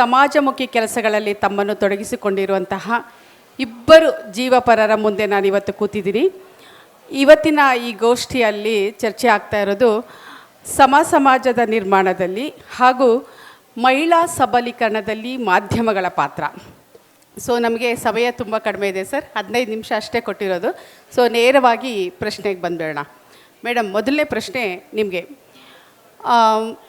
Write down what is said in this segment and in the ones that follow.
ಸಮಾಜಮುಖಿ ಕೆಲಸಗಳಲ್ಲಿ ತಮ್ಮನ್ನು ತೊಡಗಿಸಿಕೊಂಡಿರುವಂತಹ ಇಬ್ಬರು ಜೀವಪರರ ಮುಂದೆ ನಾನು ಇವತ್ತು ಕೂತಿದ್ದೀನಿ. ಇವತ್ತಿನ ಈ ಗೋಷ್ಠಿಯಲ್ಲಿ ಚರ್ಚೆ ಆಗ್ತಾ ಇರೋದು ಸಮ ಸಮಾಜದ ನಿರ್ಮಾಣದಲ್ಲಿ ಹಾಗೂ ಮಹಿಳಾ ಸಬಲೀಕರಣದಲ್ಲಿ ಮಾಧ್ಯಮಗಳ ಪಾತ್ರ. ಸೊ ನಮಗೆ ಸಮಯ ತುಂಬ ಕಡಿಮೆ ಇದೆ ಸರ್. ಹದಿನೈದು ನಿಮಿಷ ಅಷ್ಟೇ ಕೊಟ್ಟಿರೋದು. ಸೊ ನೇರವಾಗಿ ಪ್ರಶ್ನೆಗೆ ಬಂದ್ಬಿಡೋಣ. ಮೇಡಮ್, ಮೊದಲನೇ ಪ್ರಶ್ನೆ ನಿಮಗೆ.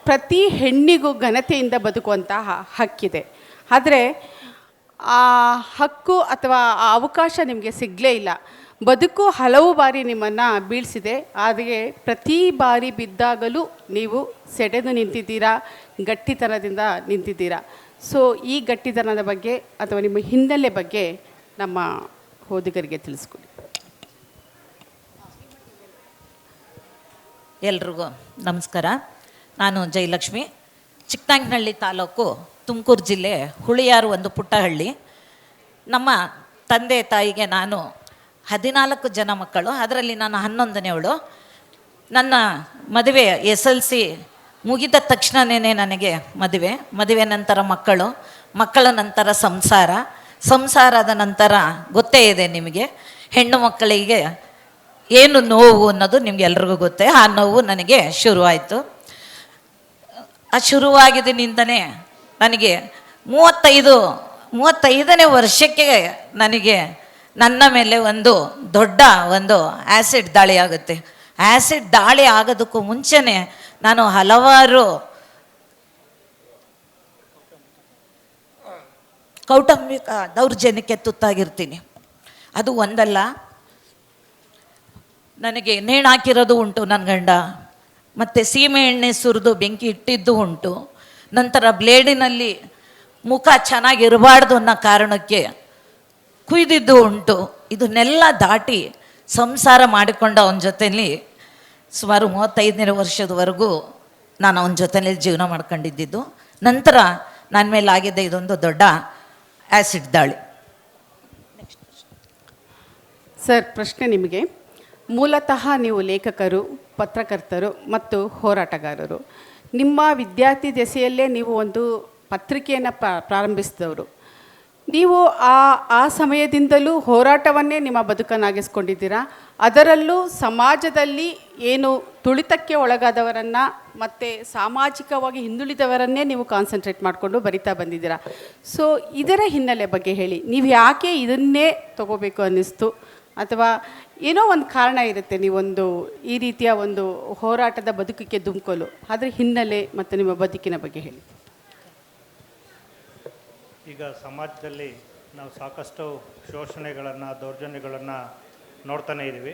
ಪ್ರತಿ ಹೆಣ್ಣಿಗೂ ಘನತೆಯಿಂದ ಬದುಕುವಂತಹ ಹಕ್ಕಿದೆ. ಆದರೆ ಆ ಹಕ್ಕು ಅಥವಾ ಆ ಅವಕಾಶ ನಿಮಗೆ ಸಿಗಲೇ ಇಲ್ಲ. ಬದುಕು ಹಲವು ಬಾರಿ ನಿಮ್ಮನ್ನು ಬೀಳಿಸಿದೆ. ಆದರೆ ಪ್ರತಿ ಬಾರಿ ಬಿದ್ದಾಗಲೂ ನೀವು ಸೆಡೆದು ನಿಂತಿದ್ದೀರಾ, ಗಟ್ಟಿತನದಿಂದ ನಿಂತಿದ್ದೀರಾ. ಸೊ, ಈ ಗಟ್ಟಿತನದ ಬಗ್ಗೆ ಅಥವಾ ನಿಮ್ಮ ಹಿನ್ನೆಲೆ ಬಗ್ಗೆ ನಮ್ಮ ಓದುಗರಿಗೆ ತಿಳಿಸ್ಕೊಡಿ. ಎಲ್ರಿಗೂ ನಮಸ್ಕಾರ. ನಾನು ಜಯಲಕ್ಷ್ಮಿ ಚಿಕ್ಕನಾಯಕನಹಳ್ಳಿ ತಾಲೂಕು ತುಮಕೂರು ಜಿಲ್ಲೆ ಹುಳಿಯಾರು ಒಂದು ಪುಟ್ಟಹಳ್ಳಿ. ನಮ್ಮ ತಂದೆ ತಾಯಿಗೆ ನಾನು ಹದಿನಾಲ್ಕು ಜನ ಮಕ್ಕಳು, ಅದರಲ್ಲಿ ನಾನು ಹನ್ನೊಂದನೇವಳು ನನ್ನ ಮದುವೆ ಎಸ್ ಎಲ್ ಸಿ ಮುಗಿದ ತಕ್ಷಣನೇ ನನಗೆ ಮದುವೆ ಮದುವೆ ನಂತರ ಮಕ್ಕಳು, ಮಕ್ಕಳ ನಂತರ ಸಂಸಾರ, ಸಂಸಾರದ ನಂತರ ಗೊತ್ತೇ ಇದೆ ನಿಮಗೆ, ಹೆಣ್ಣು ಮಕ್ಕಳಿಗೆ ಏನು ನೋವು ಅನ್ನೋದು ನಿಮಗೆಲ್ರಿಗೂ ಗೊತ್ತೇ, ಆ ನೋವು ನನಗೆ ಶುರುವಾಯಿತು. ಆ ಶುರುವಾಗಿದ್ದನಿಂದನೇ ನನಗೆ ಮೂವತ್ತೈದು, ಮೂವತ್ತೈದನೇ ವರ್ಷಕ್ಕೆ ನನಗೆ ನನ್ನ ಮೇಲೆ ಒಂದು ದೊಡ್ಡ ಒಂದು ಆ್ಯಸಿಡ್ ದಾಳಿ ಆಗುತ್ತೆ. ಆ್ಯಸಿಡ್ ದಾಳಿ ಆಗೋದಕ್ಕೂ ಮುಂಚೆನೇ ನಾನು ಹಲವಾರು ಕೌಟುಂಬಿಕ ದೌರ್ಜನ್ಯಕ್ಕೆ ತುತ್ತಾಗಿರ್ತೀನಿ. ಅದು ಒಂದಲ್ಲ, ನನಗೆ ನೇಣು ಹಾಕಿರೋದು ಉಂಟು ನನ್ನ ಗಂಡ. ಮತ್ತು ಸೀಮೆ ಎಣ್ಣೆ ಸುರಿದು ಬೆಂಕಿ ಇಟ್ಟಿದ್ದು ಉಂಟು. ನಂತರ ಬ್ಲೇಡಿನಲ್ಲಿ ಮುಖ ಚೆನ್ನಾಗಿರಬಾರ್ದು ಅನ್ನೋ ಕಾರಣಕ್ಕೆ ಕುಯ್ದಿದ್ದು ಉಂಟು. ಇದನ್ನೆಲ್ಲ ದಾಟಿ ಸಂಸಾರ ಮಾಡಿಕೊಂಡ ಅವನ ಜೊತೆಯಲ್ಲಿ ಸುಮಾರು ಮೂವತ್ತೈದನೇ ವರ್ಷದವರೆಗೂ ನಾನು ಅವನ ಜೊತೆಯಲ್ಲಿ ಜೀವನ ಮಾಡ್ಕೊಂಡಿದ್ದಿದ್ದು. ನಂತರ ನನ್ನ ಮೇಲೆ ಆಗಿದ್ದ ಇದೊಂದು ದೊಡ್ಡ ಆ್ಯಸಿಡ್ ದಾಳಿ. ಸರ್ ಪ್ರಶ್ನೆ ನಿಮಗೆ. ಮೂಲತಃ ನೀವು ಲೇಖಕರು, ಪತ್ರಕರ್ತರು ಮತ್ತು ಹೋರಾಟಗಾರರು. ನಿಮ್ಮ ವಿದ್ಯಾರ್ಥಿ ದೆಸೆಯಲ್ಲೇ ನೀವು ಒಂದು ಪತ್ರಿಕೆಯನ್ನು ಪ್ರಾರಂಭಿಸಿದವರು. ನೀವು ಆ ಆ ಸಮಯದಿಂದಲೂ ಹೋರಾಟವನ್ನೇ ನಿಮ್ಮ ಬದುಕನ್ನಾಗಿಸ್ಕೊಂಡಿದ್ದೀರಾ? ಅದರಲ್ಲೂ ಸಮಾಜದಲ್ಲಿ ಏನು ತುಳಿತಕ್ಕೆ ಒಳಗಾದವರನ್ನು ಮತ್ತು ಸಾಮಾಜಿಕವಾಗಿ ಹಿಂದುಳಿದವರನ್ನೇ ನೀವು ಕಾನ್ಸಂಟ್ರೇಟ್ ಮಾಡಿಕೊಂಡು ಬರಿತಾ ಬಂದಿದ್ದೀರಾ? ಸೊ ಇದರ ಹಿನ್ನೆಲೆ ಬಗ್ಗೆ ಹೇಳಿ. ನೀವು ಯಾಕೆ ಇದನ್ನೇ ತಗೋಬೇಕು ಅನ್ನಿಸ್ತು? ಅಥವಾ ಏನೋ ಒಂದು ಕಾರಣ ಇರುತ್ತೆ ನೀವೊಂದು ಈ ರೀತಿಯ ಒಂದು ಹೋರಾಟದ ಬದುಕಿಗೆ ದುಮ್ಕೊಲು ಅದರ ಹಿನ್ನೆಲೆ ಮತ್ತು ನಿಮ್ಮ ಬದುಕಿನ ಬಗ್ಗೆ ಹೇಳಿ. ಈಗ ಸಮಾಜದಲ್ಲಿ ನಾವು ಸಾಕಷ್ಟು ಶೋಷಣೆಗಳನ್ನು, ದೌರ್ಜನ್ಯಗಳನ್ನು ನೋಡ್ತಾನೆ ಇದ್ದೀವಿ.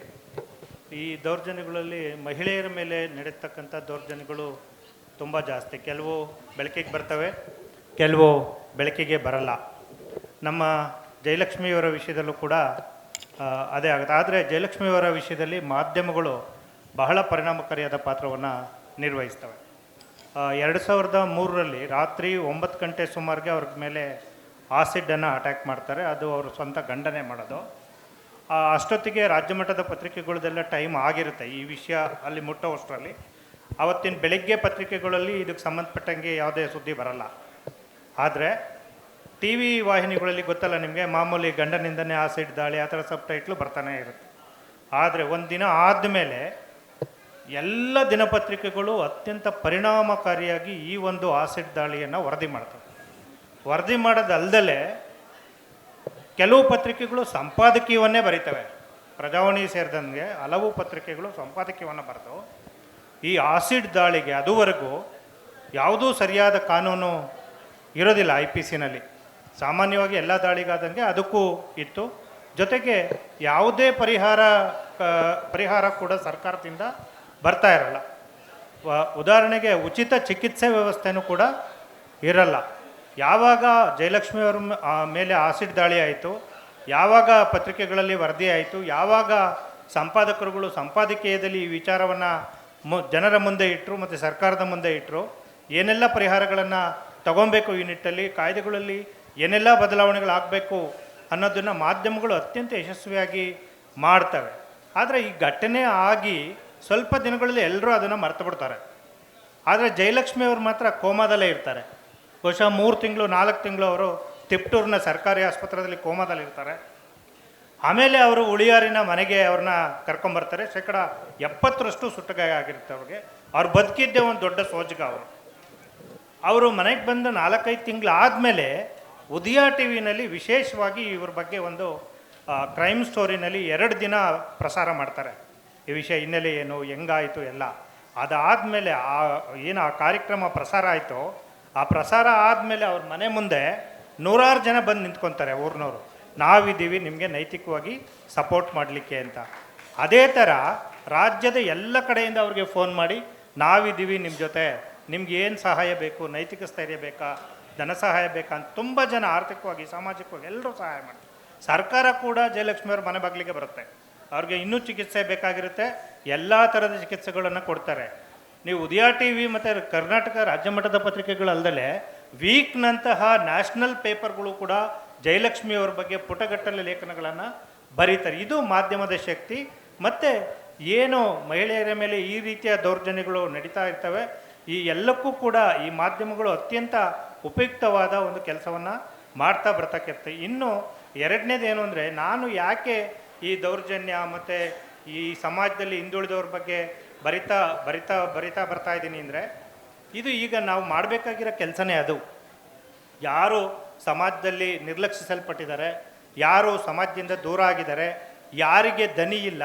ಈ ದೌರ್ಜನ್ಯಗಳಲ್ಲಿ ಮಹಿಳೆಯರ ಮೇಲೆ ನಡೆಯತಕ್ಕಂಥ ದೌರ್ಜನ್ಯಗಳು ತುಂಬ ಜಾಸ್ತಿ. ಕೆಲವು ಬೆಳಕಿಗೆ ಬರ್ತವೆ, ಕೆಲವು ಬೆಳಕಿಗೆ ಬರಲ್ಲ. ನಮ್ಮ ಜಯಲಕ್ಷ್ಮಿಯವರ ವಿಷಯದಲ್ಲೂ ಕೂಡ ಅದೇ ಆಗುತ್ತೆ. ಆದರೆ ಜಯಲಕ್ಷ್ಮಿಯವರ ವಿಷಯದಲ್ಲಿ ಮಾಧ್ಯಮಗಳು ಬಹಳ ಪರಿಣಾಮಕಾರಿಯಾದ ಪಾತ್ರವನ್ನು ನಿರ್ವಹಿಸ್ತವೆ. ಎರಡು ಸಾವಿರದ ಮೂರರಲ್ಲಿ ರಾತ್ರಿ ಒಂಬತ್ತು ಗಂಟೆ ಸುಮಾರಿಗೆ ಅವ್ರ ಮೇಲೆ ಆಸಿಡನ್ನು ಅಟ್ಯಾಕ್ ಮಾಡ್ತಾರೆ. ಅದು ಅವರು ಸ್ವಂತ ಗಂಡನೆ ಮಾಡೋದು. ಅಷ್ಟೊತ್ತಿಗೆ ರಾಜ್ಯ ಮಟ್ಟದ ಪತ್ರಿಕೆಗಳದೆಲ್ಲ ಟೈಮ್ ಆಗಿರುತ್ತೆ. ಈ ವಿಷಯ ಅಲ್ಲಿ ಮುಟ್ಟೋವಷ್ಟರಲ್ಲಿ. ಅವತ್ತಿನ ಬೆಳಗ್ಗೆ ಪತ್ರಿಕೆಗಳಲ್ಲಿ ಇದಕ್ಕೆ ಸಂಬಂಧಪಟ್ಟಂಗೆ ಯಾವುದೇ ಸುದ್ದಿ ಬರಲ್ಲ. ಆದರೆ ಟಿ ವಿ ವಾಹಿನಿಗಳಲ್ಲಿ ಗೊತ್ತಲ್ಲ ನಿಮಗೆ, ಮಾಮೂಲಿ ಗಂಡನಿಂದನೇ ಆಸಿಡ್ ದಾಳಿ, ಆ ಥರ ಸಬ್ ಟೈಟ್ಲು ಬರ್ತಾನೆ ಇರುತ್ತೆ. ಆದರೆ ಒಂದು ದಿನ ಆದಮೇಲೆ ಎಲ್ಲ ದಿನಪತ್ರಿಕೆಗಳು ಅತ್ಯಂತ ಪರಿಣಾಮಕಾರಿಯಾಗಿ ಈ ಒಂದು ಆಸಿಡ್ ದಾಳಿಯನ್ನು ವರದಿ ಮಾಡ್ತವೆ. ವರದಿ ಮಾಡೋದಲ್ದಲೇ ಕೆಲವು ಪತ್ರಿಕೆಗಳು ಸಂಪಾದಕೀಯವನ್ನೇ ಬರೀತವೆ. ಪ್ರಜಾವಾಣಿ ಸೇರಿದಂಗೆ ಹಲವು ಪತ್ರಿಕೆಗಳು ಸಂಪಾದಕೀಯವನ್ನು ಬರ್ತವೆ ಈ ಆಸಿಡ್ ದಾಳಿಗೆ ಅದುವರೆಗೂ ಯಾವುದೂ ಸರಿಯಾದ ಕಾನೂನು ಇರೋದಿಲ್ಲ ಐ ಪಿ ಸಿನಲ್ಲಿ ಸಾಮಾನ್ಯವಾಗಿ ಎಲ್ಲ ದಾಳಿಗಾದಂಗೆ ಅದಕ್ಕೂ ಇತ್ತು. ಜೊತೆಗೆ ಯಾವುದೇ ಪರಿಹಾರ ಪರಿಹಾರ ಕೂಡ ಸರ್ಕಾರದಿಂದ ಬರ್ತಾ ಇರಲ್ಲ. ಉದಾಹರಣೆಗೆ ಉಚಿತ ಚಿಕಿತ್ಸೆ ವ್ಯವಸ್ಥೆನೂ ಕೂಡ ಇರಲ್ಲ. ಯಾವಾಗ ಜಯಲಕ್ಷ್ಮಿಯವರ ಮೇಲೆ ಆಸಿಡ್ ದಾಳಿ ಆಯಿತು, ಯಾವಾಗ ಪತ್ರಿಕೆಗಳಲ್ಲಿ ವರದಿ ಆಯಿತು, ಯಾವಾಗ ಸಂಪಾದಕರುಗಳು ಸಂಪಾದಕೀಯದಲ್ಲಿ ಈ ವಿಚಾರವನ್ನು ಮು, ಜನರ ಮುಂದೆ ಇಟ್ಟರು ಮತ್ತು ಸರ್ಕಾರದ ಮುಂದೆ ಇಟ್ಟರು ಏನೆಲ್ಲ ಪರಿಹಾರಗಳನ್ನು ತಗೊಬೇಕು ಈ ನಿಟ್ಟಲ್ಲಿ, ಕಾಯ್ದೆಗಳಲ್ಲಿ ಏನೆಲ್ಲ ಬದಲಾವಣೆಗಳಾಗಬೇಕು ಅನ್ನೋದನ್ನು ಮಾಧ್ಯಮಗಳು ಅತ್ಯಂತ ಯಶಸ್ವಿಯಾಗಿ ಮಾಡ್ತವೆ. ಆದರೆ ಈ ಘಟನೆ ಆಗಿ ಸ್ವಲ್ಪ ದಿನಗಳಲ್ಲಿ ಎಲ್ಲರೂ ಅದನ್ನು ಮರ್ತು ಬಿಡ್ತಾರೆ ಆದರೆ ಜಯಲಕ್ಷ್ಮಿ ಅವರು ಮಾತ್ರ ಕೋಮಾದಲ್ಲೇ ಇರ್ತಾರೆ. ಬಹುಶಃ ಮೂರು ತಿಂಗಳು, ನಾಲ್ಕು ತಿಂಗಳು ಅವರು ತಿಪ್ಟೂರಿನ ಸರ್ಕಾರಿ ಆಸ್ಪತ್ರೆಯಲ್ಲಿ ಕೋಮಾದಲ್ಲಿರ್ತಾರೆ ಆಮೇಲೆ ಅವರು ಉಳಿಯಾರಿನ ಮನೆಗೆ ಅವ್ರನ್ನ ಕರ್ಕೊಂಬರ್ತಾರೆ. ಶೇಕಡ ಎಪ್ಪತ್ತರಷ್ಟು ಸುಟ್ಟಗಾಯ ಆಗಿರುತ್ತೆ ಅವ್ರಿಗೆ. ಅವ್ರು ಬದುಕಿದ್ದೇ ಒಂದು ದೊಡ್ಡ ಸೋಜಗ ಅವರು. ಅವರು ಮನೆಗೆ ಬಂದ ನಾಲ್ಕೈದು ತಿಂಗಳು ಆದಮೇಲೆ ಉದಯ ಟಿ ವಿನಲ್ಲಿ ವಿಶೇಷವಾಗಿ ಇವ್ರ ಬಗ್ಗೆ ಒಂದು ಕ್ರೈಮ್ ಸ್ಟೋರಿನಲ್ಲಿ ಎರಡು ದಿನ ಪ್ರಸಾರ ಮಾಡ್ತಾರೆ. ಈ ವಿಷಯ ಹಿನ್ನೆಲೆ ಏನು, ಹೆಂಗಾಯಿತು ಎಲ್ಲ. ಅದಾದಮೇಲೆ ಆ, ಏನು ಆ ಕಾರ್ಯಕ್ರಮ ಪ್ರಸಾರ ಆಯಿತು, ಆ ಪ್ರಸಾರ ಆದಮೇಲೆ ಅವ್ರ ಮನೆ ಮುಂದೆ ನೂರಾರು ಜನ ಬಂದು ನಿಂತ್ಕೊತಾರೆ ಊರಿನವರು. ನಾವಿದ್ದೀವಿ, ನಿಮಗೆ ನೈತಿಕವಾಗಿ ಸಪೋರ್ಟ್ ಮಾಡಲಿಕ್ಕೆ ಅಂತ. ಅದೇ ಥರ ರಾಜ್ಯದ ಎಲ್ಲ ಕಡೆಯಿಂದ ಅವ್ರಿಗೆ ಫೋನ್ ಮಾಡಿ, ನಾವಿದ್ದೀವಿ ನಿಮ್ಮ ಜೊತೆ. ನಿಮ್ಗೆ ಏನು ಸಹಾಯ ಬೇಕು, ನೈತಿಕ ಸ್ಥೈರ್ಯ ಬೇಕಾ? ಧನ ಸಹಾಯ ಬೇಕಾ ಅಂತ ತುಂಬ ಜನ ಆರ್ಥಿಕವಾಗಿ, ಸಾಮಾಜಿಕವಾಗಿ ಎಲ್ಲರೂ ಸಹಾಯ ಮಾಡ್ತಾರೆ. ಸರ್ಕಾರ ಕೂಡ ಜಯಲಕ್ಷ್ಮಿಯವ್ರ ಮನೆ ಬಾಗಿಲಿಗೆ ಬರುತ್ತೆ. ಅವ್ರಿಗೆ ಇನ್ನೂ ಚಿಕಿತ್ಸೆ ಬೇಕಾಗಿರುತ್ತೆ. ಎಲ್ಲ ಥರದ ಚಿಕಿತ್ಸೆಗಳನ್ನು ಕೊಡ್ತಾರೆ. ನೀವು ಉದಯ ಟಿ ವಿ ಮತ್ತು ಕರ್ನಾಟಕ ರಾಜ್ಯ ಮಟ್ಟದ ಪತ್ರಿಕೆಗಳಲ್ಲದೆ ವೀಕ್ನಂತಹ ನ್ಯಾಷನಲ್ ಪೇಪರ್ಗಳು ಕೂಡ ಜಯಲಕ್ಷ್ಮಿಯವ್ರ ಬಗ್ಗೆ ಪುಟಗಟ್ಟಲೆ ಲೇಖನಗಳನ್ನು ಬರೀತಾರೆ. ಇದು ಮಾಧ್ಯಮದ ಶಕ್ತಿ. ಮತ್ತು ಏನು ಮಹಿಳೆಯರ ಮೇಲೆ ಈ ರೀತಿಯ ದೌರ್ಜನ್ಯಗಳು ನಡೀತಾ ಇರ್ತವೆ, ಈ ಎಲ್ಲಕ್ಕೂ ಕೂಡ ಈ ಮಾಧ್ಯಮಗಳು ಅತ್ಯಂತ ಉಪಯುಕ್ತವಾದ ಒಂದು ಕೆಲಸವನ್ನು ಮಾಡ್ತಾ ಬರ್ತಕ್ಕಂಥ ಇನ್ನು ಎರಡನೇದು ಏನು ಅಂದರೆ ನಾನು ಯಾಕೆ ಈ ದೌರ್ಜನ್ಯ ಮತ್ತು ಈ ಸಮಾಜದಲ್ಲಿ ಹಿಂದುಳಿದವ್ರ ಬಗ್ಗೆ ಬರಿತಾ ಬರಿತಾ ಬರಿತಾ ಬರ್ತಾ ಇದ್ದೀನಿ ಅಂದರೆ ಇದು ಈಗ ನಾವು ಮಾಡಬೇಕಾಗಿರೋ ಕೆಲಸನೇ ಅದು. ಯಾರು ಸಮಾಜದಲ್ಲಿ ನಿರ್ಲಕ್ಷಿಸಲ್ಪಟ್ಟಿದ್ದಾರೆ, ಯಾರು ಸಮಾಜದಿಂದ ದೂರ ಆಗಿದ್ದಾರೆ, ಯಾರಿಗೆ ದನಿ ಇಲ್ಲ,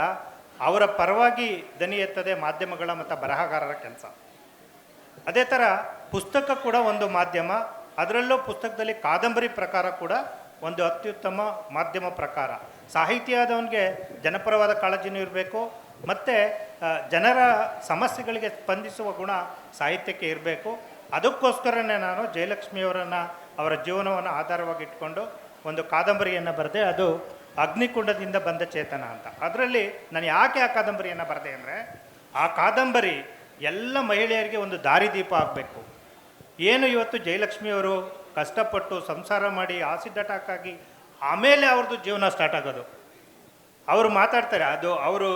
ಅವರ ಪರವಾಗಿ ದನಿ ಎತ್ತದೆ ಮಾಧ್ಯಮಗಳ ಮತ್ತು ಬರಹಗಾರರ ಕೆಲಸ. ಅದೇ ಥರ ಪುಸ್ತಕ ಕೂಡ ಒಂದು ಮಾಧ್ಯಮ. ಅದರಲ್ಲೂ ಪುಸ್ತಕದಲ್ಲಿ ಕಾದಂಬರಿ ಪ್ರಕಾರ ಕೂಡ ಒಂದು ಅತ್ಯುತ್ತಮ ಮಾಧ್ಯಮ ಪ್ರಕಾರ. ಸಾಹಿತ್ಯ ಆದವನಿಗೆ ಜನಪರವಾದ ಕಾಳಜಿನೂ ಇರಬೇಕು. ಮತ್ತು ಜನರ ಸಮಸ್ಯೆಗಳಿಗೆ ಸ್ಪಂದಿಸುವ ಗುಣ ಸಾಹಿತ್ಯಕ್ಕೆ ಇರಬೇಕು. ಅದಕ್ಕೋಸ್ಕರನೇ ನಾನು ಜಯಲಕ್ಷ್ಮಿಯವರನ್ನು ಅವರ ಜೀವನವನ್ನು ಆಧಾರವಾಗಿ ಇಟ್ಕೊಂಡು ಒಂದು ಕಾದಂಬರಿಯನ್ನು ಬರೆದೆ. ಅದು ಅಗ್ನಿಕುಂಡದಿಂದ ಬಂದ ಚೇತನ ಅಂತ. ಅದರಲ್ಲಿ ನಾನು ಯಾಕೆ ಆ ಕಾದಂಬರಿಯನ್ನು ಬರೆದೆ ಅಂದರೆ, ಆ ಕಾದಂಬರಿ ಎಲ್ಲ ಮಹಿಳೆಯರಿಗೆ ಒಂದು ದಾರಿದೀಪ ಆಗಬೇಕು. ಏನು ಇವತ್ತು ಜಯಲಕ್ಷ್ಮಿಯವರು ಕಷ್ಟಪಟ್ಟು ಸಂಸಾರ ಮಾಡಿ ಆಸಿಡ್ ಅಟ್ಯಾಕ್ ಆಗಿ ಆಮೇಲೆ ಅವ್ರದ್ದು ಜೀವನ ಸ್ಟಾರ್ಟ್ ಆಗೋದು. ಅವರು ಮಾತಾಡ್ತಾರೆ, ಅದು ಅವರು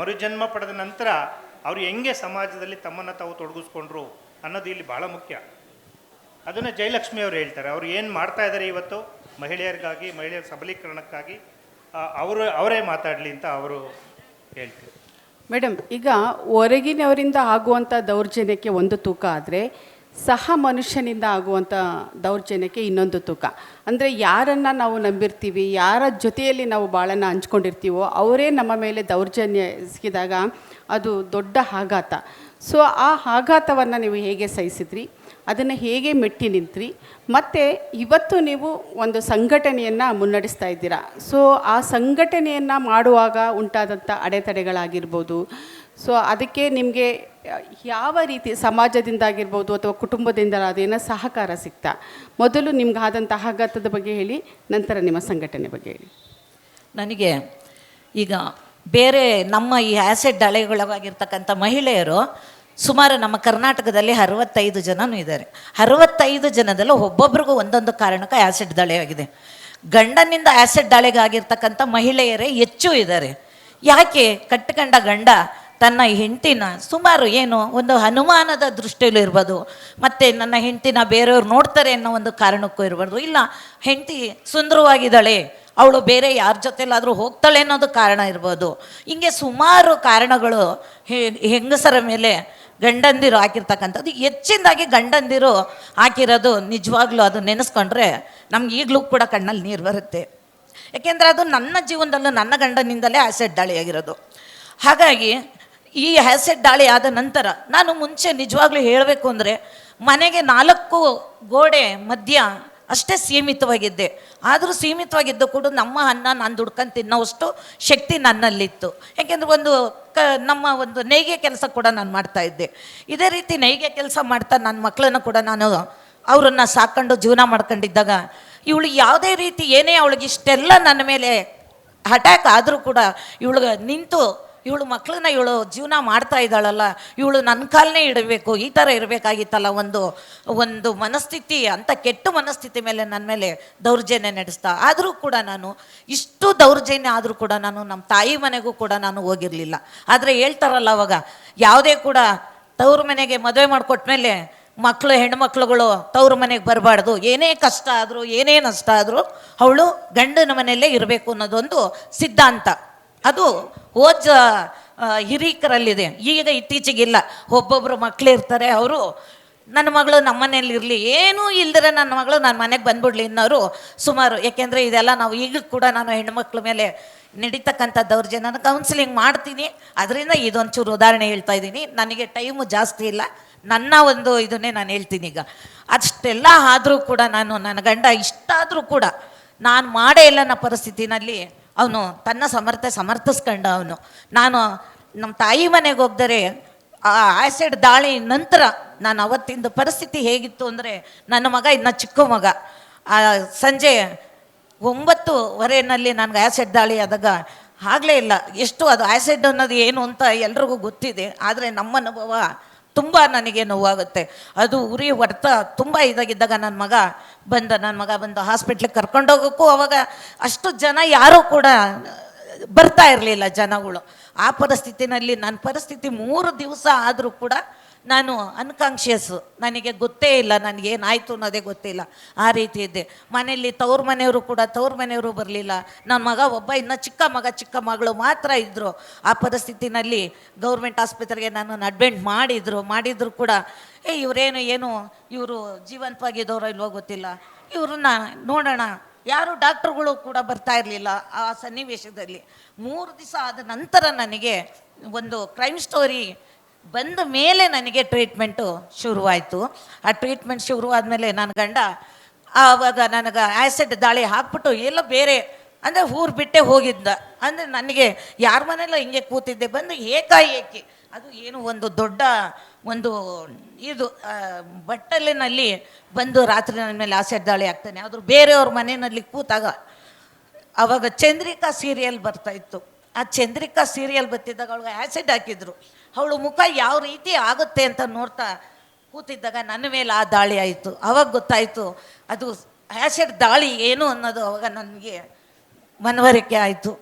ಮರುಜನ್ಮ ಪಡೆದ ನಂತರ ಅವರು ಹೆಂಗೆ ಸಮಾಜದಲ್ಲಿ ತಮ್ಮನ್ನು ತಾವು ತೊಡಗಿಸ್ಕೊಂಡ್ರು ಅನ್ನೋದು ಇಲ್ಲಿ ಭಾಳ ಮುಖ್ಯ. ಅದನ್ನು ಜಯಲಕ್ಷ್ಮಿ ಅವರು ಹೇಳ್ತಾರೆ, ಅವ್ರು ಏನು ಮಾಡ್ತಾ ಇದ್ದಾರೆ ಇವತ್ತು? ಮಹಿಳೆಯರಿಗಾಗಿ, ಮಹಿಳೆಯರ ಸಬಲೀಕರಣಕ್ಕಾಗಿ ಅವರು, ಅವರೇ ಮಾತಾಡಲಿ ಅಂತ ಅವರು ಹೇಳ್ತಾರೆ. ಮೇಡಮ್, ಈಗ ಹೊರಗಿನವರಿಂದ ಆಗುವಂಥ ದೌರ್ಜನ್ಯಕ್ಕೆ ಒಂದು ತೂಕ ಆದರೆ ಸಹ ಮನುಷ್ಯನಿಂದ ಆಗುವಂಥ ದೌರ್ಜನ್ಯಕ್ಕೆ ಇನ್ನೊಂದು ತೂಕ. ಅಂದರೆ ಯಾರನ್ನು ನಾವು ನಂಬಿರ್ತೀವಿ, ಯಾರ ಜೊತೆಯಲ್ಲಿ ನಾವು ಬಾಳನ್ನು ಹಂಚ್ಕೊಂಡಿರ್ತೀವೋ ಅವರೇ ನಮ್ಮ ಮೇಲೆ ದೌರ್ಜನ್ಯ ಎಸಗಿದಾಗ ಅದು ದೊಡ್ಡ ಆಘಾತ. ಸೊ ಆ ಆಘಾತವನ್ನು ನೀವು ಹೇಗೆ ಸಹಿಸಿದ್ರಿ? ಅದನ್ನು ಹೇಗೆ ಮೆಟ್ಟಿ ನಿಂತ್ರಿ? ಮತ್ತು ಇವತ್ತು ನೀವು ಒಂದು ಸಂಘಟನೆಯನ್ನು ಮುನ್ನಡೆಸ್ತಾ ಇದ್ದೀರಾ? ಸೊ ಆ ಸಂಘಟನೆಯನ್ನು ಮಾಡುವಾಗ ಉಂಟಾದಂಥ ಅಡೆತಡೆಗಳಾಗಿರ್ಬೋದು. ಸೊ ಅದಕ್ಕೆ ನಿಮಗೆ ಯಾವ ರೀತಿ ಸಮಾಜದಿಂದ ಆಗಿರ್ಬೋದು ಅಥವಾ ಕುಟುಂಬದಿಂದ ಅದೇನೋ ಸಹಕಾರ ಸಿಗ್ತಾ ಮೊದಲು ನಿಮ್ಗಾದಂಥ ಆಘಾತದ ಬಗ್ಗೆ ಹೇಳಿ, ನಂತರ ನಿಮ್ಮ ಸಂಘಟನೆ ಬಗ್ಗೆ ಹೇಳಿ. ನನಗೆ ಈಗ ಬೇರೆ ನಮ್ಮ ಈ ಆ್ಯಸಿಡ್ ಅಳೆಗೊಳಗಾಗಿರ್ತಕ್ಕಂಥ ಮಹಿಳೆಯರು ಸುಮಾರು ನಮ್ಮ ಕರ್ನಾಟಕದಲ್ಲಿ ಅರವತ್ತೈದು ಜನನೂ ಇದ್ದಾರೆ. ಅರವತ್ತೈದು ಜನದಲ್ಲೂ ಒಬ್ಬೊಬ್ರಿಗೂ ಒಂದೊಂದು ಕಾರಣಕ್ಕೆ ಆ್ಯಸಿಡ್ ದಾಳಿಯಾಗಿದೆ ಗಂಡನಿಂದ ಆ್ಯಸಿಡ್ ದಾಳಿಗಾಗಿರ್ತಕ್ಕಂಥ ಮಹಿಳೆಯರೇ ಹೆಚ್ಚು ಇದ್ದಾರೆ. ಯಾಕೆ? ಕಟ್ಟಿಕೊಂಡ ಗಂಡ ತನ್ನ ಹೆಂಡತಿನ ಸುಮಾರು ಏನು ಒಂದು ಅನುಮಾನದ ದೃಷ್ಟಿಯಲ್ಲೂ ಇರ್ಬೋದು, ಮತ್ತು ನನ್ನ ಹೆಂಡತಿನ ಬೇರೆಯವ್ರು ನೋಡ್ತಾರೆ ಅನ್ನೋ ಒಂದು ಕಾರಣಕ್ಕೂ ಇರ್ಬಾರ್ದು ಇಲ್ಲ, ಹೆಂಡತಿ ಸುಂದರವಾಗಿದ್ದಾಳೆ, ಅವಳು ಬೇರೆ ಯಾರ ಜೊತೆಲಾದರೂ ಹೋಗ್ತಾಳೆ ಅನ್ನೋದು ಕಾರಣ ಇರ್ಬೋದು. ಹಿಂಗೆ ಸುಮಾರು ಕಾರಣಗಳು ಹೆಂಗಸರ ಮೇಲೆ ಗಂಡಂದಿರು ಹಾಕಿರ್ತಕ್ಕಂಥದ್ದು. ಹೆಚ್ಚಿನದಾಗಿ ಗಂಡಂದಿರು ಹಾಕಿರೋದು ನಿಜವಾಗ್ಲೂ ಅದು ನೆನೆಸ್ಕೊಂಡ್ರೆ ನಮ್ಗೆ ಈಗಲೂ ಕೂಡ ಕಣ್ಣಲ್ಲಿ ನೀರು ಬರುತ್ತೆ. ಯಾಕೆಂದರೆ ಅದು ನನ್ನ ಜೀವನದಲ್ಲೂ ನನ್ನ ಗಂಡನಿಂದಲೇ ಆ್ಯಸಿಡ್ ದಾಳಿಯಾಗಿರೋದು ಹಾಗಾಗಿ ಈ ಆ್ಯಸಿಡ್ ದಾಳಿ ಆದ ನಂತರ ನಾನು ಮುಂಚೆ ನಿಜವಾಗ್ಲೂ ಹೇಳಬೇಕು ಅಂದರೆ ಮನೆಗೆ ನಾಲ್ಕು ಗೋಡೆ ಮಧ್ಯ ಅಷ್ಟೇ ಸೀಮಿತವಾಗಿದ್ದೆ. ಆದರೂ ಸೀಮಿತವಾಗಿದ್ದು ಕೂಡ ನಮ್ಮ ಅನ್ನ ನಾನು ದುಡ್ಕೊಂಡು ತಿನ್ನೋವಷ್ಟು ಶಕ್ತಿ ನನ್ನಲ್ಲಿತ್ತು. ಯಾಕೆಂದ್ರೆ ಒಂದು ಕ, ನಮ್ಮ ಒಂದು ನೇಯ್ಗೆ ಕೆಲಸ ಕೂಡ ನಾನು ಮಾಡ್ತಾ ಇದ್ದೆ. ಇದೇ ರೀತಿ ನೇಯ್ಗೆ ಕೆಲಸ ಮಾಡ್ತಾ ನನ್ನ ಮಕ್ಕಳನ್ನು ಕೂಡ ನಾನು ಅವರನ್ನು ಸಾಕೊಂಡು ಜೀವನ ಮಾಡ್ಕೊಂಡಿದ್ದಾಗ, ಇವಳು ಯಾವುದೇ ರೀತಿ ಏನೇ ಅವಳಿಗೆ ಇಷ್ಟೆಲ್ಲ ನನ್ನ ಮೇಲೆ ಅಟ್ಯಾಕ್ ಆದರೂ ಕೂಡ ಇವಳಿಗೆ ನಿಂತು ಇವಳು ಮಕ್ಕಳನ್ನ ಇವಳು ಜೀವನ ಮಾಡ್ತಾ ಇದ್ದಾಳಲ್ಲ, ಇವಳು ನನ್ನ ಕಾಲನೇ ಇಡಬೇಕು, ಈ ಥರ ಇರಬೇಕಾಗಿತ್ತಲ್ಲ ಒಂದು ಒಂದು ಮನಸ್ಥಿತಿ ಅಂತ ಕೆಟ್ಟ ಮನಸ್ಥಿತಿ ಮೇಲೆ ನನ್ನ ಮೇಲೆ ದೌರ್ಜನ್ಯ ನಡೆಸ್ತಾ. ಆದರೂ ಕೂಡ ನಾನು ಇಷ್ಟು ದೌರ್ಜನ್ಯ ಆದರೂ ಕೂಡ ನಾನು ನಮ್ಮ ತಾಯಿ ಮನೆಗೂ ಕೂಡ ನಾನು ಹೋಗಿರಲಿಲ್ಲ. ಆದರೆ ಹೇಳ್ತಾರಲ್ಲ ಅವಾಗ, ಯಾವುದೇ ಕೂಡ ತವ್ರ ಮನೆಗೆ ಮದುವೆ ಮಾಡಿಕೊಟ್ಮೇಲೆ ಮಕ್ಕಳು ಹೆಣ್ಮಕ್ಳುಗಳು ತವ್ರ ಮನೆಗೆ ಬರಬಾರ್ದು. ಏನೇ ಕಷ್ಟ ಆದರೂ, ಏನೇ ನಷ್ಟ ಆದರೂ ಅವಳು ಗಂಡನ ಮನೆಯಲ್ಲೇ ಇರಬೇಕು ಅನ್ನೋದೊಂದು ಸಿದ್ಧಾಂತ. ಅದು ಓಜ ಹಿರೀಕರಲ್ಲಿದೆ. ಈಗ ಇತ್ತೀಚೆಗಿಲ್ಲ. ಒಬ್ಬೊಬ್ಬರು ಮಕ್ಕಳು ಇರ್ತಾರೆ, ಅವರು ನನ್ನ ಮಗಳು ನಮ್ಮ ಮನೇಲಿ ಇರಲಿ, ಏನೂ ಇಲ್ಲದ್ರೆ ನನ್ನ ಮಗಳು ನನ್ನ ಮನೆಗೆ ಬಂದ್ಬಿಡ್ಲಿ ಇನ್ನೋರು ಸುಮಾರು. ಯಾಕೆಂದರೆ ಇದೆಲ್ಲ ನಾವು ಈಗ ಕೂಡ ನಾನು ಹೆಣ್ಮಕ್ಳ ಮೇಲೆ ನಡೀತಕ್ಕಂಥ ನಾನು ಕೌನ್ಸಿಲಿಂಗ್ ಮಾಡ್ತೀನಿ. ಅದರಿಂದ ಇದೊಂಚೂರು ಉದಾಹರಣೆ ಹೇಳ್ತಾ ಇದ್ದೀನಿ. ನನಗೆ ಟೈಮು ಜಾಸ್ತಿ ಇಲ್ಲ. ನನ್ನ ಒಂದು ಇದನ್ನೇ ನಾನು ಹೇಳ್ತೀನಿ ಈಗ. ಅಷ್ಟೆಲ್ಲ ಆದರೂ ಕೂಡ ನಾನು, ನನ್ನ ಗಂಡ ಇಷ್ಟಾದರೂ ಕೂಡ, ನಾನು ಮಾಡೇ ಇಲ್ಲ ನನ್ನ ಪರಿಸ್ಥಿತಿನಲ್ಲಿ. ಅವನು ತನ್ನ ಸಮರ್ಥ, ಸಮರ್ಥಿಸ್ಕೊಂಡ ಅವನು. ನಾನು ನಮ್ಮ ತಾಯಿ ಮನೆಗೆ ಹೋಗ್ದರೆ ಆ ಆ್ಯಸಿಡ್ ದಾಳಿ ನಂತರ ನಾನು ಅವತ್ತಿಂದ ಪರಿಸ್ಥಿತಿ ಹೇಗಿತ್ತು ಅಂದರೆ ನನ್ನ ಮಗ ಇನ್ನು ಚಿಕ್ಕ ಮಗ. ಆ ಸಂಜೆ ಒಂಬತ್ತುವರೆಯಲ್ಲಿ ನನಗೆ ಆ್ಯಸಿಡ್ ದಾಳಿ ಆದಾಗ ಆಗಲೇ ಇಲ್ಲ. ಎಷ್ಟು ಅದು ಆ್ಯಸಿಡ್ ಅನ್ನೋದು ಏನು ಅಂತ ಎಲ್ರಿಗೂ ಗೊತ್ತಿದೆ. ಆದರೆ ನಮ್ಮ ಅನುಭವ ತುಂಬ ನನಗೆ ನೋವಾಗುತ್ತೆ. ಅದು ಉರಿ ಹೊಡೆತ ತುಂಬ ಇದಾಗಿದ್ದಾಗ ನನ್ನ ಮಗ ಬಂದ ನನ್ನ ಮಗ ಬಂದು ಹಾಸ್ಪಿಟ್ಲಿಗೆ ಕರ್ಕೊಂಡೋಗೋಕ್ಕೂ ಅವಾಗ ಅಷ್ಟು ಜನ ಯಾರೂ ಕೂಡ ಬರ್ತಾ ಇರಲಿಲ್ಲ ಜನಗಳು. ಆ ಪರಿಸ್ಥಿತಿನಲ್ಲಿ ನನ್ನ ಪರಿಸ್ಥಿತಿ ಮೂರು ದಿವಸ ಆದರೂ ಕೂಡ ನಾನು ಅನ್ಕಾನ್ಷಿಯಸ್ಸು ನನಗೆ ಗೊತ್ತೇ ಇಲ್ಲ ನನಗೇನಾಯಿತು ಅನ್ನೋದೇ ಗೊತ್ತಿಲ್ಲ ಆ ರೀತಿ ಇದ್ದೆ. ಮನೆಯಲ್ಲಿ ತವ್ರ ಮನೆಯವರು ಕೂಡ ತವ್ರ ಮನೆಯವರು ಬರಲಿಲ್ಲ. ನನ್ನ ಮಗ ಒಬ್ಬ, ಇನ್ನು ಚಿಕ್ಕ ಮಗ, ಚಿಕ್ಕ ಮಗಳು ಮಾತ್ರ ಇದ್ದರು ಆ ಪರಿಸ್ಥಿತಿನಲ್ಲಿ ಗೌರ್ಮೆಂಟ್ ಆಸ್ಪತ್ರೆಗೆ ನನ್ನನ್ನು ಅಡ್ಮಿಟ್ ಮಾಡಿದರು. ಮಾಡಿದ್ರು ಕೂಡ, ಏ, ಇವರೇನು, ಏನು, ಇವರು ಜೀವಂತವಾಗಿದ್ದವರೋ ಇಲ್ವೋ ಗೊತ್ತಿಲ್ಲ. ಇವ್ರನ್ನ ನೋಡೋಣ. ಯಾರು ಡಾಕ್ಟ್ರುಗಳು ಕೂಡ ಬರ್ತಾ ಇರಲಿಲ್ಲ ಆ ಸನ್ನಿವೇಶದಲ್ಲಿ. ಮೂರು ದಿವಸ ಆದ ನಂತರ ನನಗೆ ಒಂದು ಕ್ರೈಮ್ ಸ್ಟೋರಿ ಬಂದ ಮೇಲೆ ನನಗೆ ಟ್ರೀಟ್ಮೆಂಟು ಶುರುವಾಯಿತು. ಆ ಟ್ರೀಟ್ಮೆಂಟ್ ಶುರುವಾದಮೇಲೆ ನನ್ನ ಗಂಡ, ಆವಾಗ ನನಗೆ ಆ್ಯಸಿಡ್ ದಾಳಿ ಹಾಕ್ಬಿಟ್ಟು ಎಲ್ಲ ಬೇರೆ, ಅಂದರೆ ಊರು ಬಿಟ್ಟೆ ಹೋಗಿದ್ದ. ಅಂದರೆ ನನಗೆ ಯಾರ ಮನೆಯಲ್ಲ ಹಿಂಗೆ ಕೂತಿದ್ದೆ, ಬಂದು ಏಕಾಏಕಿ. ಅದು ಏನು ಒಂದು ದೊಡ್ಡ ಒಂದು ಇದು ಬಟ್ಟಲಿನಲ್ಲಿ ಬಂದು ರಾತ್ರಿ ನನ್ನ ಮೇಲೆ ಆಸೆಡ್ ದಾಳಿ ಆಗ್ತಾನೆ. ಆದರೂ ಬೇರೆಯವ್ರ ಮನೆಯಲ್ಲಿ ಕೂತಾಗ, ಆವಾಗ ಚಂದ್ರಿಕಾ ಸೀರಿಯಲ್ ಬರ್ತಾ ಇತ್ತು. ಆ ಚಂದ್ರಿಕಾ ಸೀರಿಯಲ್ ಬರ್ತಿದ್ದಾಗ ಅವಳಿಗೆ ಆ್ಯಸಿಡ್ ಹಾಕಿದ್ರು. ಅವಳು ಮುಖ ಯಾವ ರೀತಿ ಆಗುತ್ತೆ ಅಂತ ನೋಡ್ತಾ ಕೂತಿದ್ದಾಗ ನನ್ನ ಮೇಲೆ ಆ ದಾಳಿ ಆಯಿತು. ಅವಾಗ ಗೊತ್ತಾಯಿತು, ಅದು ಆ್ಯಸಿಡ್ ದಾಳಿ ಏನು ಅನ್ನೋದು ಅವಾಗ ನನಗೆ ಮನವರಿಕೆ ಆಯಿತು.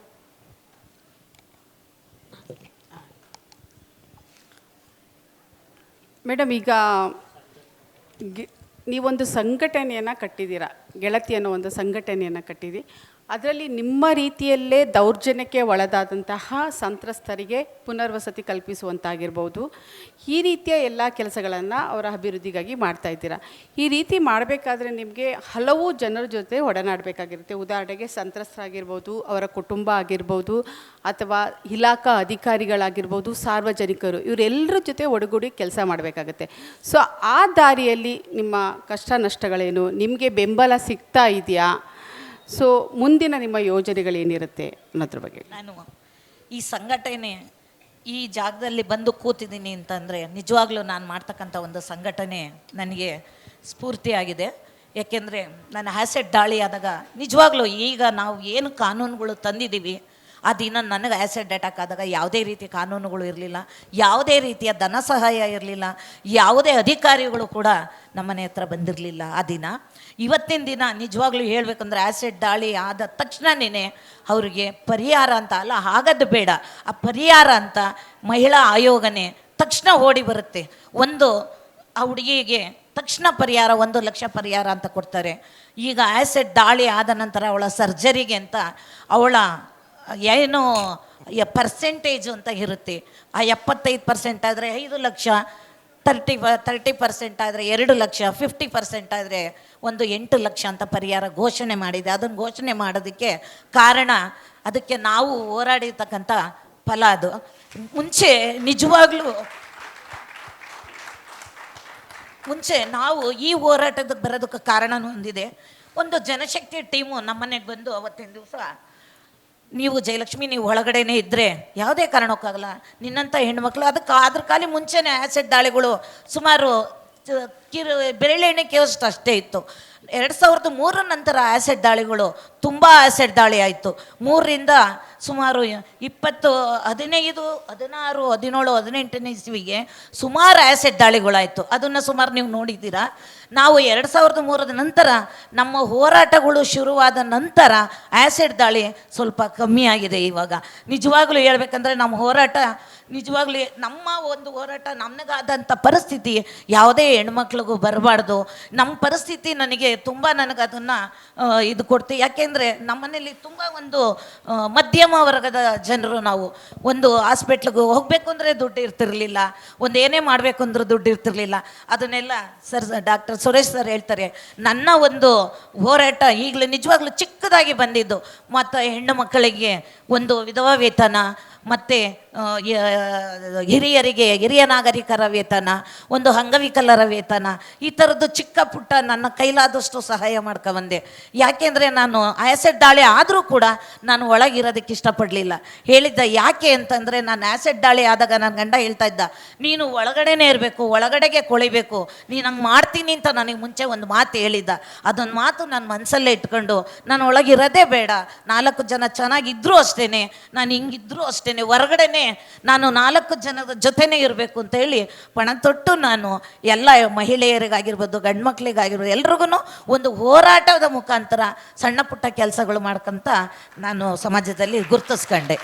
ಮೇಡಮ್, ಈಗ ನೀವೊಂದು ಸಂಘಟನೆಯನ್ನು ಕಟ್ಟಿದ್ದೀರಾ? ಗೆಳತಿ ಅನ್ನೋ ಒಂದು ಸಂಘಟನೆಯನ್ನು ಕಟ್ಟಿದಿ ಅದರಲ್ಲಿ ನಿಮ್ಮ ರೀತಿಯಲ್ಲೇ ದೌರ್ಜನ್ಯಕ್ಕೆ ಒಳಗಾದಂತಹ ಸಂತ್ರಸ್ತರಿಗೆ ಪುನರ್ವಸತಿ ಕಲ್ಪಿಸುವಂತಾಗಿರ್ಬೋದು. ಈ ರೀತಿಯ ಎಲ್ಲ ಕೆಲಸಗಳನ್ನು ಅವರ ಅಭಿವೃದ್ಧಿಗಾಗಿ ಮಾಡ್ತಾ ಇದ್ದೀರಾ? ಈ ರೀತಿ ಮಾಡಬೇಕಾದ್ರೆ ನಿಮಗೆ ಹಲವು ಜನರ ಜೊತೆ ಒಡನಾಡಬೇಕಾಗಿರುತ್ತೆ. ಉದಾಹರಣೆಗೆ ಸಂತ್ರಸ್ತರಾಗಿರ್ಬೋದು, ಅವರ ಕುಟುಂಬ ಆಗಿರ್ಬೋದು, ಅಥವಾ ಇಲಾಖಾ ಅಧಿಕಾರಿಗಳಾಗಿರ್ಬೋದು, ಸಾರ್ವಜನಿಕರು, ಇವರೆಲ್ಲರ ಜೊತೆ ಒಡಗೂಡಿ ಕೆಲಸ ಮಾಡಬೇಕಾಗತ್ತೆ. ಸೊ, ಆ ದಾರಿಯಲ್ಲಿ ನಿಮ್ಮ ಕಷ್ಟ ನಷ್ಟಗಳೇನು? ನಿಮಗೆ ಬೆಂಬಲ ಸಿಗ್ತಾ ಇದೆಯಾ? ಸೊ ಮುಂದಿನ ನಿಮ್ಮ ಯೋಜನೆಗಳೇನಿರುತ್ತೆ ಅನ್ನೋದ್ರ ಬಗ್ಗೆ ನಾನು ಈ ಸಂಘಟನೆ ಈ ಜಾಗದಲ್ಲಿ ಬಂದು ಕೂತಿದ್ದೀನಿ ಅಂತಂದರೆ ನಿಜವಾಗ್ಲೂ ನಾನು ಮಾಡ್ತಕ್ಕಂಥ ಒಂದು ಸಂಘಟನೆ ನನಗೆ ಸ್ಫೂರ್ತಿಯಾಗಿದೆ. ಯಾಕೆಂದರೆ ನನ್ನ ಹ್ಯಾಸೆಟ್ ದಾಳಿ ಆದಾಗ ನಿಜವಾಗ್ಲೂ ಈಗ ನಾವು ಏನು ಕಾನೂನುಗಳು ತಂದಿದ್ದೀವಿ ಆ ದಿನ ನನಗೆ ಆ್ಯಸಿಡ್ ಅಟ್ಯಾಕ್ ಆದಾಗ ಯಾವುದೇ ರೀತಿ ಕಾನೂನುಗಳು ಇರಲಿಲ್ಲ, ಯಾವುದೇ ರೀತಿಯ ಧನ ಸಹಾಯ ಇರಲಿಲ್ಲ, ಯಾವುದೇ ಅಧಿಕಾರಿಗಳು ಕೂಡ ನಮ್ಮನೆ ಹತ್ರ ಬಂದಿರಲಿಲ್ಲ ಆ ದಿನ. ಇವತ್ತಿನ ದಿನ ನಿಜವಾಗ್ಲೂ ಹೇಳಬೇಕಂದ್ರೆ ಆ್ಯಸಿಡ್ ದಾಳಿ ಆದ ತಕ್ಷಣನೇ ಅವರಿಗೆ ಪರಿಹಾರ ಅಂತ, ಅಲ್ಲ ಆಗದ್ದು ಬೇಡ, ಆ ಪರಿಹಾರ ಅಂತ ಮಹಿಳಾ ಆಯೋಗನೇ ತಕ್ಷಣ ಓಡಿ ಬರುತ್ತೆ. ಒಂದು, ಆ ಹುಡುಗಿಗೆ ತಕ್ಷಣ ಪರಿಹಾರ, ಒಂದು ಲಕ್ಷ ಪರಿಹಾರ ಅಂತ ಕೊಡ್ತಾರೆ. ಈಗ ಆ್ಯಸಿಡ್ ದಾಳಿ ಆದ ನಂತರ ಅವಳ ಸರ್ಜರಿಗೆ ಅಂತ ಅವಳ ಏನು ಪರ್ಸೆಂಟೇಜು ಅಂತ ಇರುತ್ತೆ. ಆ ಎಪ್ಪತ್ತೈದು ಪರ್ಸೆಂಟ್ ಆದರೆ ಐದು ಲಕ್ಷ ತರ್ಟಿ ತರ್ಟಿ ಪರ್ಸೆಂಟ್ ಆದರೆ ಎರಡು ಲಕ್ಷ ಫಿಫ್ಟಿ ಪರ್ಸೆಂಟ್ ಆದರೆ ಒಂದು ಎಂಟು ಲಕ್ಷ ಅಂತ ಪರಿಹಾರ ಘೋಷಣೆ ಮಾಡಿದೆ. ಅದನ್ನು ಘೋಷಣೆ ಮಾಡೋದಕ್ಕೆ ಕಾರಣ, ಅದಕ್ಕೆ ನಾವು ಹೋರಾಡಿರ್ತಕ್ಕಂಥ ಫಲ ಅದು. ಮುಂಚೆ ನಿಜವಾಗ್ಲೂ ಮುಂಚೆ ನಾವು ಈ ಹೋರಾಟದ ಬರೋದಕ್ಕೆ ಕಾರಣನೂ ಹೊಂದಿದೆ. ಒಂದು ಜನಶಕ್ತಿ ಟೀಮು ನಮ್ಮನೆಗೆ ಬಂದು ಅವತ್ತಿನ ದಿವಸ ನೀವು ಜಯಲಕ್ಷ್ಮಿ, ನೀವು ಒಳಗಡೆನೇ ಇದ್ದರೆ ಯಾವುದೇ ಕಾರಣಕ್ಕಾಗಲ್ಲ. ನಿನ್ನಂಥ ಹೆಣ್ಮಕ್ಳು ಅದಕ್ಕೆ ಅದ್ರ ಖಾಲಿ ಮುಂಚೆನೇ ಆ್ಯಸಿಡ್ ದಾಳಿಗಳು ಸುಮಾರು ಕಿರು, ಬೆರಳೆಣ್ಣೆ ಬೆರಳೆಣಿಕೆಯಷ್ಟು ಅಷ್ಟೇ ಇತ್ತು. ಎರಡು ಸಾವಿರದ ಮೂರರ ನಂತರ ಆ್ಯಸೆಡ್ ದಾಳಿಗಳು ತುಂಬ ಆ್ಯಸೆಡ್ ದಾಳಿ ಆಯಿತು. ಮೂರರಿಂದ ಸುಮಾರು ಇಪ್ಪತ್ತು, ಹದಿನೈದು, ಹದಿನಾರು, ಹದಿನೇಳು, ಹದಿನೆಂಟನೇ ಇಸ್ವಿಗೆ ಸುಮಾರು ಆ್ಯಸೆಡ್ ದಾಳಿಗಳಾಯಿತು. ಅದನ್ನು ಸುಮಾರು ನೀವು ನೋಡಿದ್ದೀರಾ? ನಾವು ಎರಡು ಸಾವಿರದ ಮೂರದ ನಂತರ ನಮ್ಮ ಹೋರಾಟಗಳು ಶುರುವಾದ ನಂತರ ಆ್ಯಸೆಡ್ ದಾಳಿ ಸ್ವಲ್ಪ ಕಮ್ಮಿ ಆಗಿದೆ ಇವಾಗ. ನಿಜವಾಗಲೂ ಹೇಳ್ಬೇಕಂದ್ರೆ ನಮ್ಮ ಹೋರಾಟ ನಿಜವಾಗ್ಲೂ ನಮ್ಮ ಒಂದು ಹೋರಾಟ ನಮಗಾದಂಥ ಪರಿಸ್ಥಿತಿ ಯಾವುದೇ ಹೆಣ್ಮಕ್ಳಿಗೂ ಬರಬಾರ್ದು. ನಮ್ಮ ಪರಿಸ್ಥಿತಿ ನನಗೆ ತುಂಬ ನನಗೆ ಅದನ್ನು ಇದು ಕೊಡ್ತೀವಿ ಯಾಕೆಂದರೆ ನಮ್ಮನೇಲಿ ತುಂಬ ಒಂದು ಮಧ್ಯಮ ವರ್ಗದ ಜನರು ನಾವು. ಒಂದು ಹಾಸ್ಪಿಟ್ಲಿಗೆ ಹೋಗಬೇಕು ಅಂದರೆ ದುಡ್ಡು ಇರ್ತಿರ್ಲಿಲ್ಲ. ಒಂದು ಏನೇ ಮಾಡಬೇಕು ಅಂದ್ರೆ ದುಡ್ಡು ಇರ್ತಿರ್ಲಿಲ್ಲ. ಅದನ್ನೆಲ್ಲ ಸರ್, ಡಾಕ್ಟರ್ ಸುರೇಶ್ ಸರ್ ಹೇಳ್ತಾರೆ, ನನ್ನ ಒಂದು ಹೋರಾಟ ಈಗಲೂ ನಿಜವಾಗ್ಲೂ ಚಿಕ್ಕದಾಗಿ ಬಂದಿದ್ದು. ಮತ್ತು ಹೆಣ್ಣು ಮಕ್ಕಳಿಗೆ ಒಂದು ವಿಧವಾ ವೇತನ, ಮತ್ತು ಹಿರಿಯರಿಗೆ, ಹಿರಿಯ ನಾಗರಿಕರ ವೇತನ, ಒಂದು ಅಂಗವಿಕಲರ ವೇತನ, ಈ ಥರದ್ದು ಚಿಕ್ಕ ಪುಟ್ಟ ನನ್ನ ಕೈಲಾದಷ್ಟು ಸಹಾಯ ಮಾಡ್ಕೊಬಂದೆ ಯಾಕೆಂದರೆ ನಾನು ಆ್ಯಸೆಡ್ ದಾಳಿ ಆದರೂ ಕೂಡ ನಾನು ಒಳಗಿರೋದಕ್ಕೆ ಇಷ್ಟಪಡಲಿಲ್ಲ. ಹೇಳಿದ್ದ ಯಾಕೆ ಅಂತಂದರೆ ನಾನು ಆ್ಯಸಿಡ್ ದಾಳಿ ಆದಾಗ ನನ್ನ ಗಂಡ ಹೇಳ್ತಾ ಇದ್ದ, ನೀನು ಒಳಗಡೆನೇ ಇರಬೇಕು, ಒಳಗಡೆಗೆ ಕೊಳಿಬೇಕು, ನೀನು ಹಂಗೆ ಮಾಡ್ತೀನಿ ಅಂತ ನನಗೆ ಮುಂಚೆ ಒಂದು ಮಾತು ಹೇಳಿದ್ದ. ಅದೊಂದು ಮಾತು ನನ್ನ ಮನಸ್ಸಲ್ಲೇ ಇಟ್ಕೊಂಡು, ನಾನು ಒಳಗಿರೋದೇ ಬೇಡ, ನಾಲ್ಕು ಜನ ಚೆನ್ನಾಗಿದ್ದರೂ ಅಷ್ಟೇ ನಾನು ಹಿಂಗಿದ್ರೂ ಅಷ್ಟೇ ಹೊರಗಡೆನೆ ನಾನು ನಾಲ್ಕು ಜನದ ಜೊತೆನೇ ಇರಬೇಕು ಅಂತ ಹೇಳಿ ಪಣ ತೊಟ್ಟು ನಾನು ಎಲ್ಲ ಮಹಿಳೆಯರಿಗಾಗಿರ್ಬೋದು, ಗಂಡು ಮಕ್ಕಳಿಗಾಗಿರ್ಬೋದು ಎಲ್ರಿಗೂ ಒಂದು ಹೋರಾಟದ ಮುಖಾಂತರ ಸಣ್ಣ ಪುಟ್ಟ ಕೆಲಸಗಳು ಮಾಡ್ಕೊಂತ ನಾನು ಸಮಾಜದಲ್ಲಿ ಗುರುತಿಸ್ಕೊಂಡೆ.